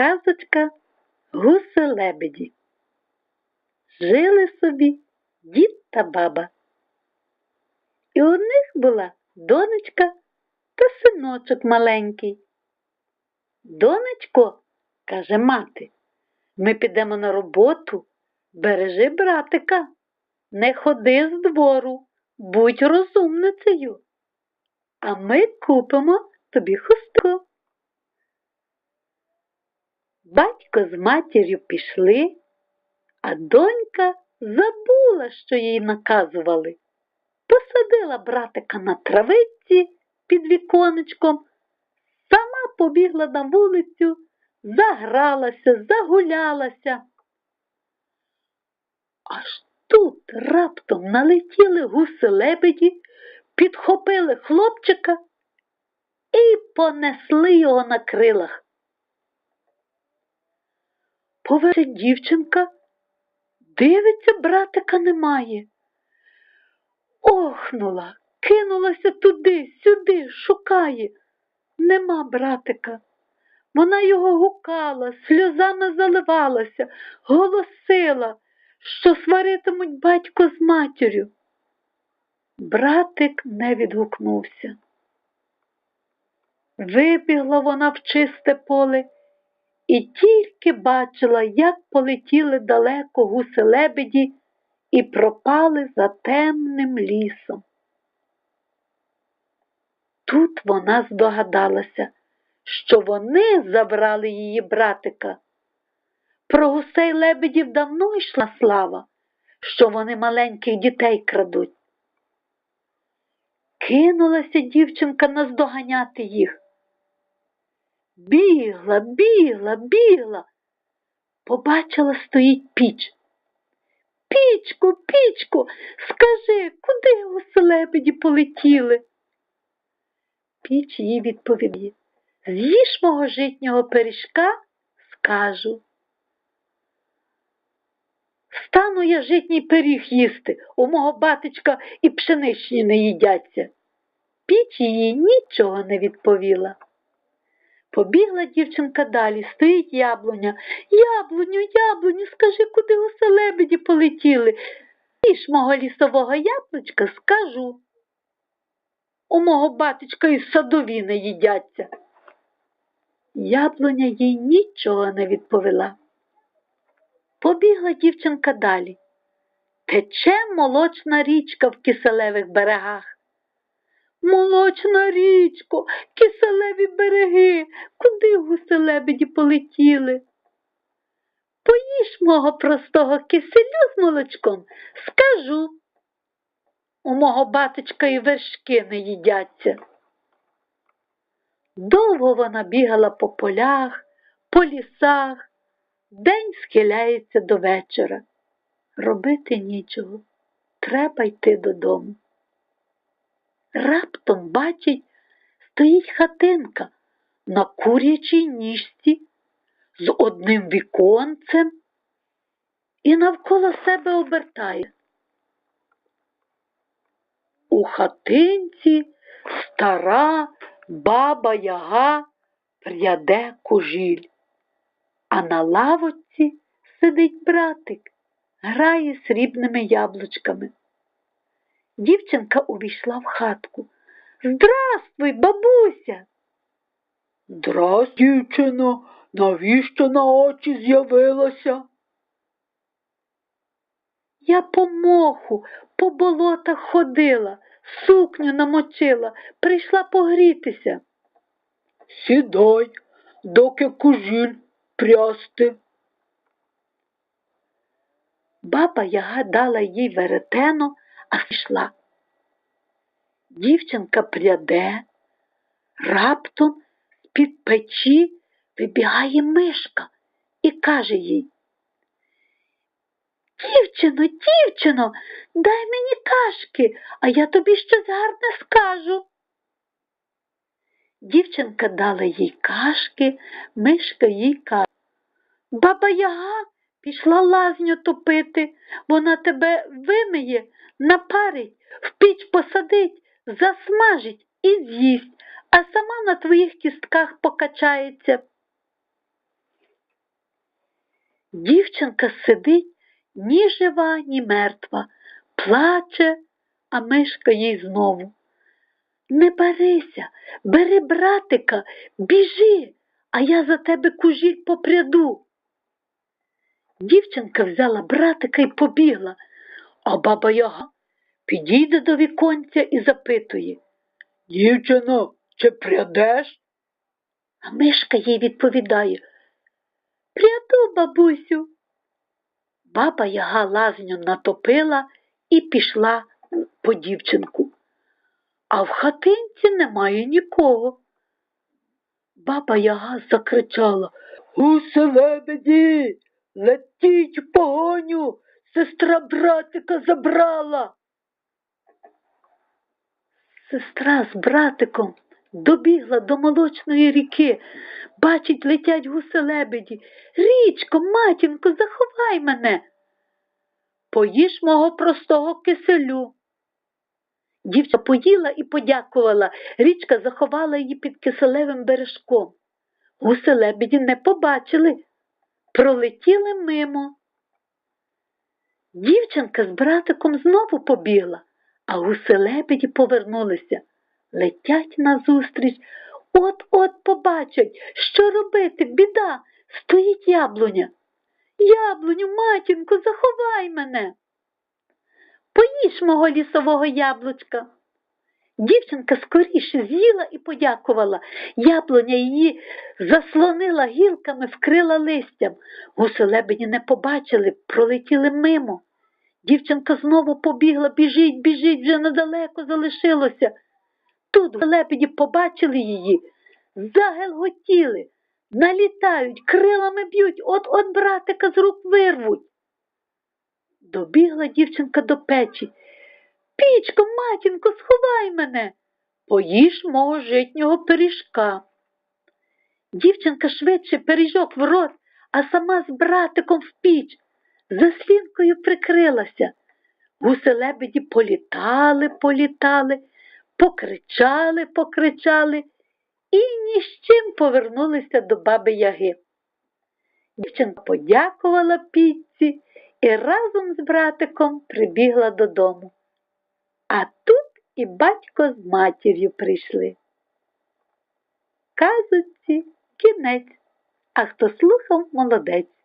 Казочка гуси лебеді. Жили собі дід та баба. І у них була донечка та синочок маленький. Донечко, каже мати, ми підемо на роботу, бережи братика, не ходи з двору, будь розумницею, а ми купимо тобі хустку. Батько з матір'ю пішли, а донька забула, що їй наказували. Посадила братика на травиці під віконечком, сама побігла на вулицю, загралася, загулялася. Аж тут раптом налетіли гуси лебеді, підхопили хлопчика і понесли його на крилах. Поверся дівчинка, дивиться, братика немає. Охнула, кинулася туди, сюди, шукає. Нема братика. Вона його гукала, сльозами заливалася, голосила, що сваритимуть батько з матір'ю. Братик не відгукнувся. Вибігла вона в чисте поле і тільки бачила, як полетіли далеко гуси лебеді і пропали за темним лісом. Тут вона здогадалася, що вони забрали її братика. Про гусей лебедів давно йшла слава, що вони маленьких дітей крадуть. Кинулася дівчинка наздоганяти їх. Бігла, бігла, бігла. Побачила, стоїть піч. Пічку, пічку, скажи, куди гуси лебеді полетіли? Піч їй відповідає, з'їж мого житнього пиріжка, скажу. Стану я житній пиріг їсти, у мого батечка і пшеничні не їдяться. Піч їй нічого не відповіла. Побігла дівчинка далі, стоїть яблуня. Яблуню, яблуню, скажи, куди усе лебеді полетіли. Їж мого лісового яблучка скажу. У мого батечка і садові не їдяться. Яблуня їй нічого не відповіла. Побігла дівчинка далі. Тече молочна річка в киселевих берегах. Молочна річко, киселеві береги, куди гуси лебеді полетіли? Поїж мого простого киселю з молочком, скажу. У мого батечка і вершки не їдяться. Довго вона бігала по полях, по лісах, день схиляється до вечора. Робити нічого, треба йти додому. Раптом бачить, стоїть хатинка на курячій ніжці з одним віконцем і навколо себе обертає. У хатинці стара баба яга пряде кужіль, а на лавочці сидить братик, грає срібними яблучками. Дівчинка увійшла в хатку. Здравствуй, бабуся. Здрась, дівчино, навіщо на очі з'явилася? Я по моху, по болотах ходила, сукню намочила, прийшла погрітися. Сідай, доки кужіль прясти. Баба яга дала їй веретено, а йшла. Дівчинка пряде, раптом з-під печі вибігає мишка і каже їй. Дівчино, дівчино, дай мені кашки, а я тобі щось гарне скажу. Дівчинка дала їй кашки, мишка їй каже. Баба Яга пішла лазню топити, вона тебе вимиє, напарить, в піч посадить, засмажить і з'їсть, а сама на твоїх кістках покачається. Дівчинка сидить ні жива, ні мертва, плаче, а мишка їй знову. Не барися, бери братика, біжи, а я за тебе кужіль попряду. Дівчинка взяла братика і побігла, а баба Яга підійде до віконця і запитує. Дівчино, чи прядеш? А мишка їй відповідає Пряду, бабусю. Баба Яга лазню натопила і пішла по дівчинку. А в хатинці немає нікого. Баба Яга закричала Гуси лебеді, летіть в погоню, сестра братика забрала. Сестра з братиком добігла до молочної ріки, бачить, летять гуси-лебеді. Річко, матінко, заховай мене. Поїж мого простого киселю. Дівча поїла і подякувала. Річка заховала її під киселевим бережком. Гуси-лебеді не побачили, пролетіли мимо. Дівчинка з братиком знову побігла, а гуси-лебеді повернулися. Летять назустріч, от-от побачать, що робити, біда, стоїть яблуня. Яблуню, матінку, заховай мене. Поїж мого лісового яблучка. Дівчинка скоріше з'їла і подякувала. Яблуня її заслонила гілками, вкрила листям. Гуси лебеді не побачили, пролетіли мимо. Дівчинка знову побігла, біжить, біжить, вже недалеко залишилося. Тут лебеді побачили її, загелготіли, налітають, крилами б'ють, от-от братика з рук вирвуть. Добігла дівчинка до печі. Пічко, матінко, сховай мене, поїж мого житнього пиріжка. Дівчинка швидше пиріжок в рот, а сама з братиком в піч, за слінкою прикрилася. Гуси лебеді політали, політали, покричали, покричали і ні з чим повернулися до баби Яги. Дівчинка подякувала піці і разом з братиком прибігла додому. А тут і батько з матір'ю прийшли. Казочці кінець, а хто слухав молодець.